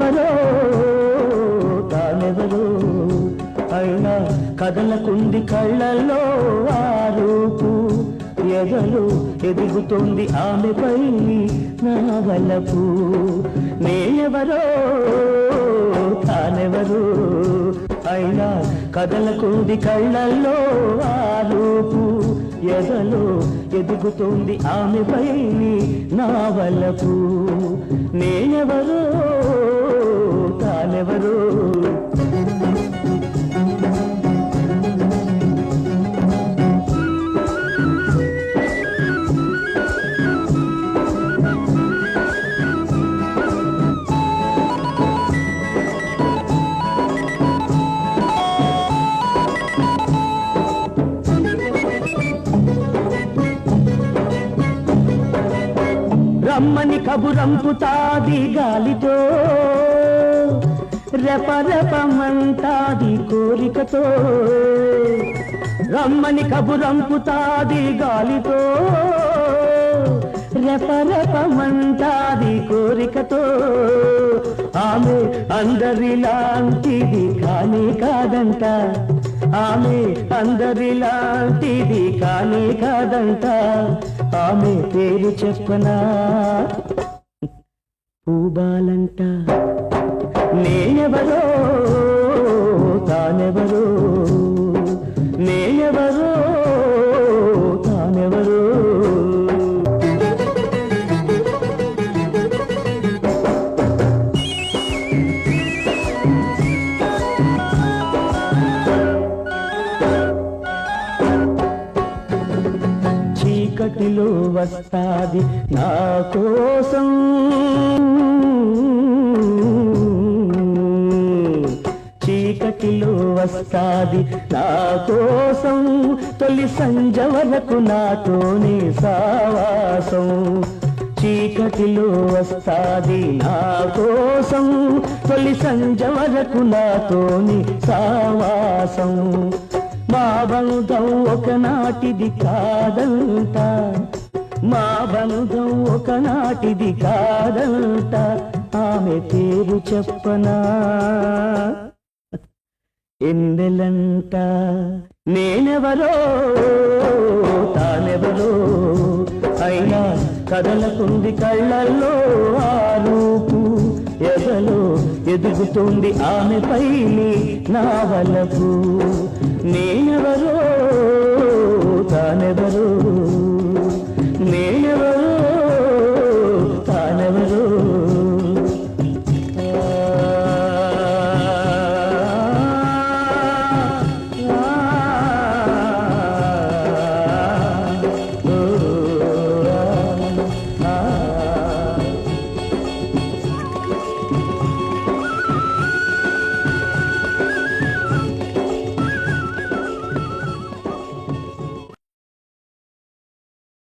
తానెవరో తానెవరో? అయినా కదలకుంది కళ్ళల్లో ఆరోపు ఎగలు ఎదుగుతుంది ఆమెపై నా వలపు. నేనెవరో తానెవరు? అయినా కదలకుంది కళ్ళల్లో ఆరోపు ఎగలు ఎదుగుతుంది ఆమెపై నా వలపు. నే రమ్మని కబురంపుతాది గాలితో రెపరెపమంటాది కోరికతో. రమ్మని కబురంపుతాది గాలితో రెపరెపమంటాది కోరికతో. ఆమె అందరిలాంటిది కానీ కాదంట. ఆమె అందరిలాంటిది కానీ కాదంట. ఆమె పేరు చెప్పనా? పూబాలంట నేనెవరో చీకటిలో వస్తాది నా కోసం. చీకటిలో వస్తాది నా కోసం. తొలి సంజ వరకు నాతోనే సావాసం. చీకటిలో వస్తాది నా కోసం. తొలి సంజ వరకు నాతోని సావాసం. బంధం ఒకనాటిది కాదంట మా బంధం ఒకనాటిది కాదంట ఆమె పేరు చెప్పనా? ఎన్నెలంట? నేనెవరో? తానెవరో? అయినా కదలకుంది కళ్ళల్లో ఆ రూపు. ఎదలో ఎదుగుతుంది ఆమె పైని నా వలపు. నేనెవరో